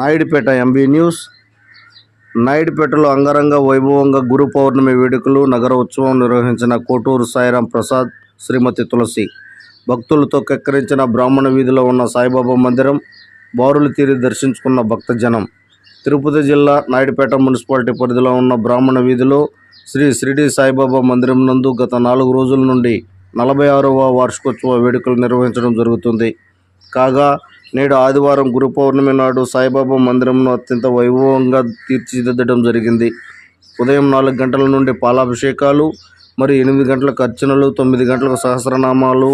Naidupeta MB news. నాయుడుపేటలో అంగరంగ వైభవంగా గురు పౌర్ణమి వేడుకలు నగర ఉత్సవం నిర్వహించిన కోటూరు సాయిరాం ప్రసాద్ శ్రీమతి తులసి. భక్తులతో కెక్కరించిన బ్రాహ్మణ వీధిలో ఉన్న సాయిబాబా మందిరం బారులు తీరి దర్శించుకున్న భక్తజనం. తిరుపతి జిల్లా నాయుడుపేట మున్సిపాలిటీ పరిధిలో ఉన్న బ్రాహ్మణ వీధిలో శ్రీ షిరిడి సాయిబాబా మందిరం నందు గత నాలుగు రోజుల నుండి నలభై ఆరవ వార్షికోత్సవ వేడుకలు నిర్వహించడం జరుగుతుంది. కాగా నేడు ఆదివారం గురు పౌర్ణమి నాడు సాయిబాబా మందిరంను అత్యంత వైభవంగా తీర్చిదిద్దడం జరిగింది. ఉదయం నాలుగు గంటల నుండి పాలాభిషేకాలు మరియు ఎనిమిది గంటలకు అర్చనలు తొమ్మిది గంటలకు సహస్రనామాలు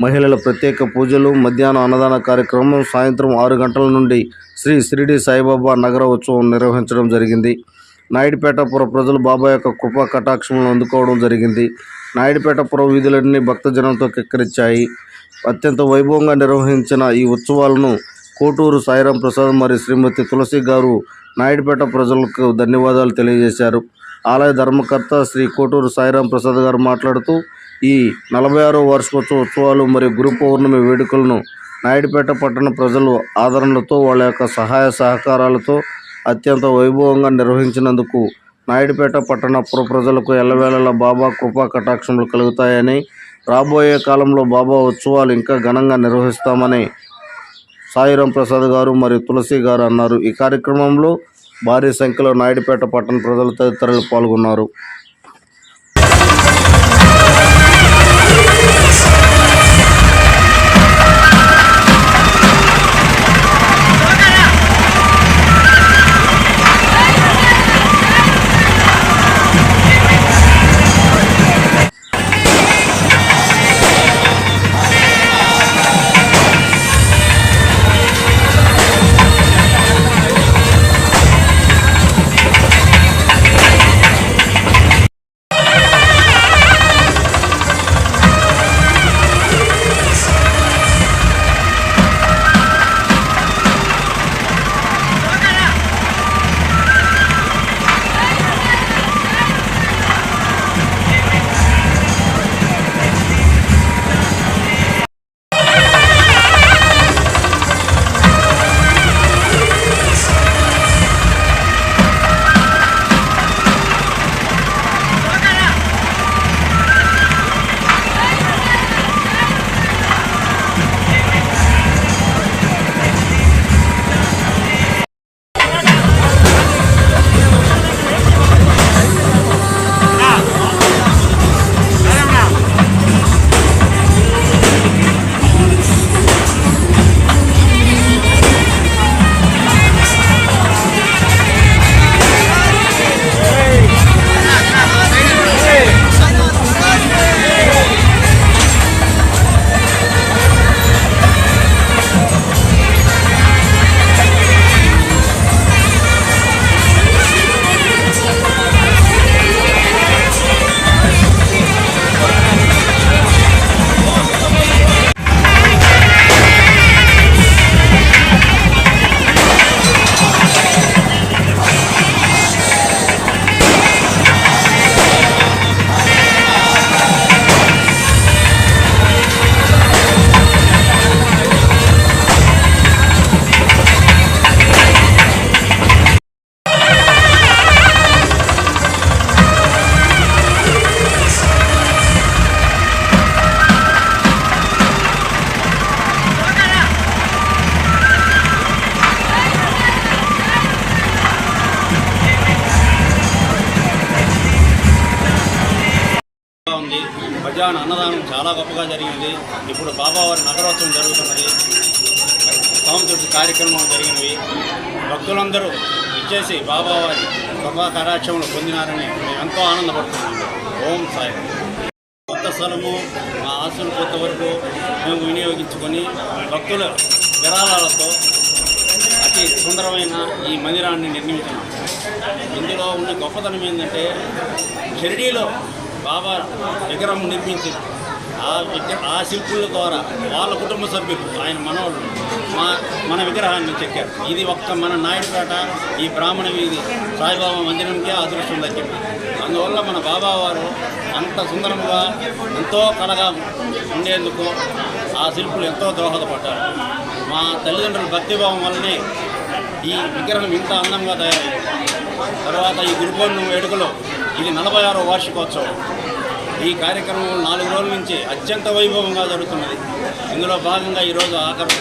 మహిళల ప్రత్యేక పూజలు మధ్యాహ్నం అన్నదాన కార్యక్రమం సాయంత్రం ఆరు గంటల నుండి శ్రీ షిరిడి సాయిబాబా నగర ఉత్సవం నిర్వహించడం జరిగింది. నాయుడుపేట పుర ప్రజలు బాబా యొక్క కృపా కటాక్షములను అందుకోవడం జరిగింది. నాయుడుపేట పుర వీధులన్నీ భక్తజనంతో కెక్కరిచ్చాయి. అత్యంత వైభవంగా నిర్వహించిన ఈ ఉత్సవాలను కోటూరు సాయిరాం ప్రసాద్ మరియు శ్రీమతి తులసి గారు నాయుడుపేట ప్రజలకు ధన్యవాదాలు తెలియజేశారు. ఆలయ ధర్మకర్త శ్రీ కోటూరు సాయిరాం ప్రసాద్ గారు మాట్లాడుతూ ఈ నలభై ఆరో వార్షికోత్సవ ఉత్సవాలు మరియు గురు పౌర్ణమి వేడుకలను నాయుడుపేట పట్టణ ప్రజలు ఆదరణలతో వాళ్ళ యొక్క సహాయ సహకారాలతో అత్యంత వైభవంగా నిర్వహించినందుకు నాయుడుపేట పట్టణ పుర ప్రజలకు ఎల్లవేళలా బాబా కృపా కటాక్షములు కలుగుతాయని రాబోయే కాలంలో బాబా ఉత్సవాలు ఇంకా ఘనంగా నిర్వహిస్తామని సాయిరాం ప్రసాద్ గారు మరియు తులసి గారు అన్నారు. ఈ కార్యక్రమంలో భారీ సంఖ్యలో నాయుడుపేట పట్టణ ప్రజలు తదితరులు పాల్గొన్నారు. ఉంది మధ్యాహ్న అన్నదానం చాలా గొప్పగా జరిగింది. ఇప్పుడు బాబావారి నగరోత్సవం జరుగుతున్నది. సాంస్కృతిక కార్యక్రమం జరిగినవి. భక్తులందరూ ఇచ్చేసి బాబావారి కృపా కరాక్షములు పొందినారని మేము ఎంతో ఆనందపడుతున్నాము ఓం సాయి. కొత్త స్థలము మా ఆస్తులు కొత్త వరకు మేము వినియోగించుకొని భక్తుల విరాళాలతో అతి సుందరమైన ఈ మందిరాన్ని నిర్మించినాం. ఇందులో ఉన్న గొప్పతనం ఏంటంటే షిరిడీలో బాబా విగ్రహం నిర్మించింది. ఆ ఆ శిల్పుల ద్వారా వాళ్ళ కుటుంబ సభ్యులు ఆయన మనవాళ్ళు మా మన విగ్రహాన్ని చెక్కారు. ఇది ఒక్క మన నాయుడుపేట ఈ బ్రాహ్మణ వీధి సాయిబాబా మందిరంకే అదృష్టం దక్కింది. అందువల్ల మన బాబావారు అంత సుందరంగా ఎంతో కళగా ఉండేందుకు ఆ శిల్పులు ఎంతో దోహదపడ్డారు. మా తల్లిదండ్రుల భక్తిభావం వల్లనే ఈ విగ్రహం ఇంత అందంగా తయారైంది. తర్వాత ఈ గురుపూర్ణం వేడుకలో ఇది నలభై ఆరో వార్షికోత్సవం. ఈ కార్యక్రమం నాలుగు రోజుల నుంచి అత్యంత వైభవంగా జరుగుతున్నది. ఇందులో భాగంగా ఈరోజు ఆఖరు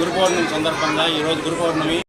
గురు పౌర్ణమి సందర్భంగా ఈరోజు గురు పౌర్ణమి